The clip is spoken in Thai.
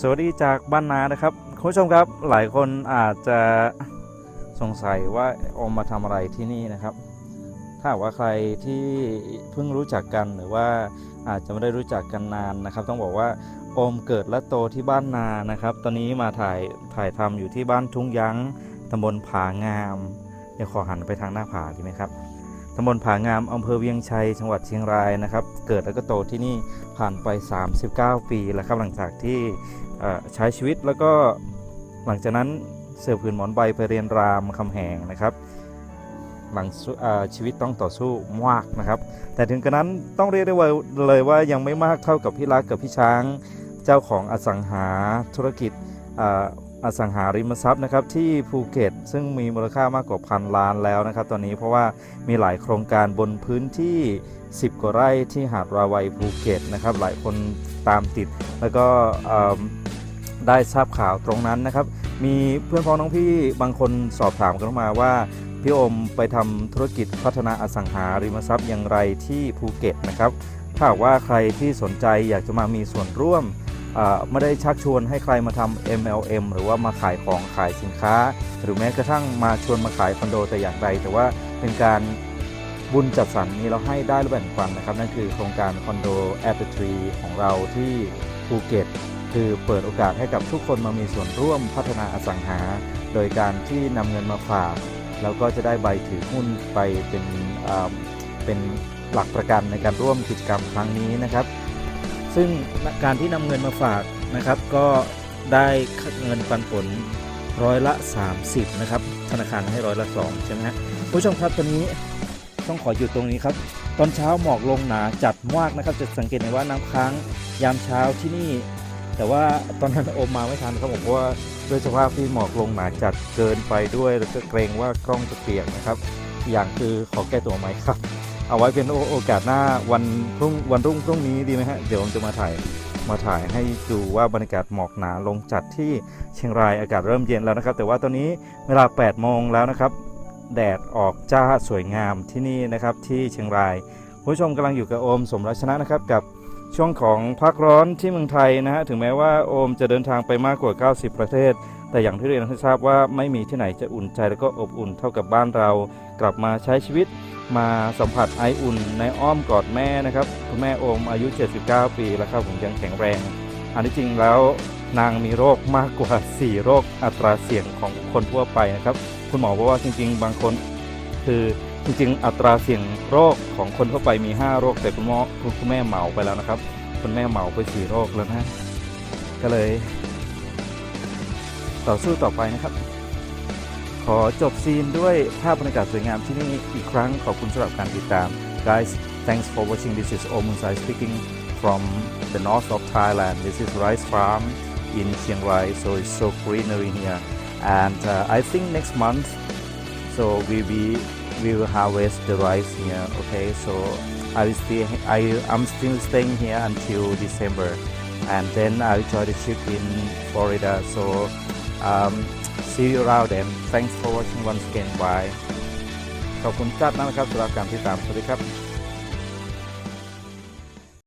สวัสดีจากบ้านนานะครับคุณผู้ชมครับหลายคนอาจจะสงสัยว่าอมมาทำอะไรที่นี่นะครับ ถ้าว่าใครที่เพิ่งรู้จักกันหรือว่าอาจจะไม่ได้รู้จักกันนานนะครับ ต้องบอกว่าอมเกิดและโตที่บ้านนานะครับ ตอนนี้มาถ่ายถ่ายทำอยู่ที่บ้านทุ่งยั้งตำบลผางามเดี๋ยวขอหันไปทางหน้าผาดีไหมครับตำบลผางามอำเภอเวียงชัย จังหวัดเชียงรายนะครับ เกิดแล้วก็โตที่นี่ผ่านไป 39 ปีแล้วครับหลังจากที่ ใช้ชีวิตแล้วก็หลังจากนั้นเสือผืนหมอนใบไปเรียนรามคำแหงนะครับ หลังชีวิตต้องต่อสู้มากนะครับ แต่ถึงกระนั้นต้องเรียกได้ว่าเลยว่ายังไม่มากเท่ากับพี่รักกับพี่ช้าง เจ้าของอสังหาธุรกิจอสังหาริมทรัพย์นะครับที่ภูเก็ตซึ่งมีมูลค่ามากกว่าพันล้านแล้วนะครับ ตอนนี้เพราะว่ามีหลายโครงการบนพื้นที่ 10 กว่าไร่ที่หาดราวัยภูเก็ตนะครับ หลายคนตามติดแล้วก็ ได้ทราบข่าวตรงนั้นนะครับ มีเพื่อนพ้องน้องพี่บางคนสอบถามกันมาว่าพี่อมไปทำธุรกิจพัฒนาอสังหาริมทรัพย์อย่างไรที่ภูเก็ตนะครับ ถ้าหากว่าใครที่สนใจอยากจะมามีส่วนร่วมไม่ได้ชักชวนให้ใครมาทำ MLM หรือว่ามาขายของขายสินค้า หรือแม้กระทั่งมาชวนมาขายคอนโดแต่อย่างใดแต่ว่าเป็นการบุญจัดสรรนี้เราให้ได้และแบ่งปันนะครับ นั่นคือโครงการคอนโดแอ t ทรีของเราที่ภูเก็ต คือเปิดโอกาสให้กับทุกคนมามีส่วนร่วมพัฒนาอสังหา โดยการที่นำเงินมาฝาก แล้วก็จะได้ใบถือหุ้นไปเป็นเป็นหลักประกันในการร่วมกิจกรรมครั้งนี้นะครับ ซึ่งการที่นำเงินมาฝากนะครับก็ได้เงินปันผลร้อยละ 30 นะครับ ธนาคารให้ร้อยละ 2 ใช่ไหมฮะผู้ชมครับตอนนี้ต้องขอหยุดตรงนี้ครับ ตอนเช้าหมอกลงหนาจัดมากนะครับ จะสังเกตเห็นว่าน้ำค้างยามเช้าที่นี่ แต่ว่าตอนนั้นโอมมาไม่ทันครับผมเพราะว่าด้วยสภาพที่หมอกลงหนาจัดเกินไปด้วย แล้วก็เกรงว่ากล้องจะเปียกนะครับอย่างคือขอแก้ตัวไหมครับ เอาไว้เป็นโอโอกาสหน้าวันพรุ่งวันรุ่งพรุ่งนี้ดีไหมฮะเดี๋ยวผมจะมาถ่ายมาถ่ายให้ดูว่าบรรยากาศหมอกหนาลงจัดที่เชียงรายอากาศเริ่มเย็นแล้วนะครับ แต่ว่าตอนนี้เวลา 8 โมงแล้วนะครับ แดดออกจ้าสวยงามที่นี่นะครับที่เชียงรายคุณผู้ชมกำลังอยู่กับโอมสมรัชนะนะครับกับ ช่วงของพักร้อนที่เมืองไทยนะฮะถึงแม้ว่าโอมจะเดินทางไปมากกว่า 90 ประเทศ แต่อย่างที่เรียนให้ทราบว่าไม่มีที่ไหนจะอุ่นใจแล้วก็อบอุ่นเท่ากับบ้านเรา กลับมาใช้ชีวิตมาสัมผัสไออุ่นในอ้อมกอดแม่นะครับคุณแม่โอมอายุ 79 ปีแล้วครับผมยังแข็งแรง อันที่จริงแล้วนางมีโรคมากกว่า 4 โรคอัตราเสี่ยงของคนทั่วไปนะครับ คุณหมอบอกว่าจริง ๆ บางคนคือ จริงๆ อัตราเสี่ยงโรคของคนทั่วไปมี 5 โรค แต่คุณหมอคุณแม่เหมาไปแล้วนะครับ คุณแม่เหมาไป 4 โรคแล้วนะ ก็เลย ต่อสู้ต่อไปนะครับ ขอจบซีนด้วยภาพบรรยากาศสวยงามที่นี่อีกครั้งขอบคุณสำหรับการติดตาม guys thanks for watching this is Omunsai speaking from the north of Thailand this is rice farm in Chiang Rai so it's so greenery here and uh, I think next month so we we we will harvest the rice here okay so I will stay I I'm still staying here until December and then I'll join the trip in Florida so um, see you around then thanks for watching once again bye ขอบคุณจัดนะครับสำหรับการติดตามสวัสดีครับ